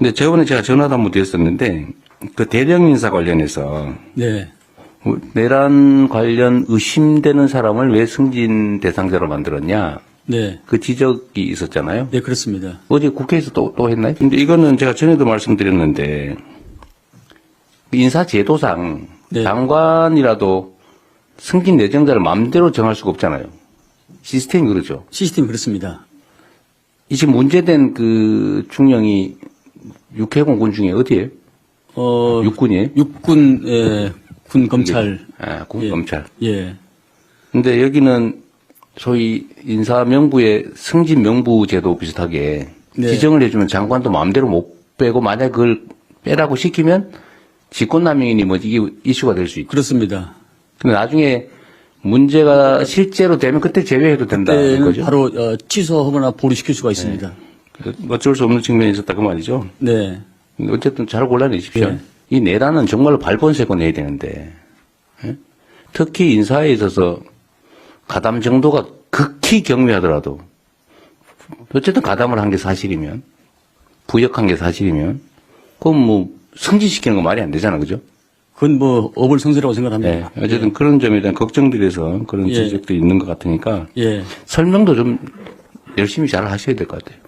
근데 저번에 제가 전화도 한번 드렸었는데 그 대령 인사 관련해서 네. 내란 관련 의심되는 사람을 왜 승진 대상자로 만들었냐 네. 그 지적이 있었잖아요. 네, 그렇습니다. 어제 국회에서 또, 또 했나요? 근데 이거는 제가 전에도 말씀드렸는데 인사 제도상 네. 장관이라도 승진 내정자를 마음대로 정할 수가 없잖아요. 시스템이 그러죠. 시스템이 그렇습니다. 이 지금 문제된 그 중령이 육해 공군 중에 어디에요? 어, 육군이에요? 육군, 예, 군 검찰. 아, 군 예. 검찰. 예. 근데 여기는 소위 인사 명부의 승진 명부 제도 비슷하게 네. 지정을 해주면 장관도 마음대로 못 빼고 만약 그걸 빼라고 시키면 직권남용이니 뭐 이게 이슈가 될 수 있죠. 그렇습니다. 근데 나중에 문제가 실제로 되면 그때 제외해도 된다는 그때는 거죠. 바로 어, 취소하거나 보류시킬 수가 있습니다. 그래서 어쩔 수 없는 측면이 있었다 그 말이죠. 네. 어쨌든 잘 골라내십시오. 예. 이 내란은 정말로 발본색고 내야 되는데 예? 특히 인사에 있어서 가담 정도가 극히 경미하더라도 어쨌든 가담을 한 게 사실이면 부역한 게 사실이면 그건 뭐 승진시키는 거 말이 안 되잖아, 그죠? 그건 뭐 어불성설이라고 생각합니다. 네. 어쨌든 그런 점에 대한 걱정들에서 그런 예. 지적도 있는 것 같으니까 예. 설명도 좀 열심히 잘 하셔야 될 것 같아요.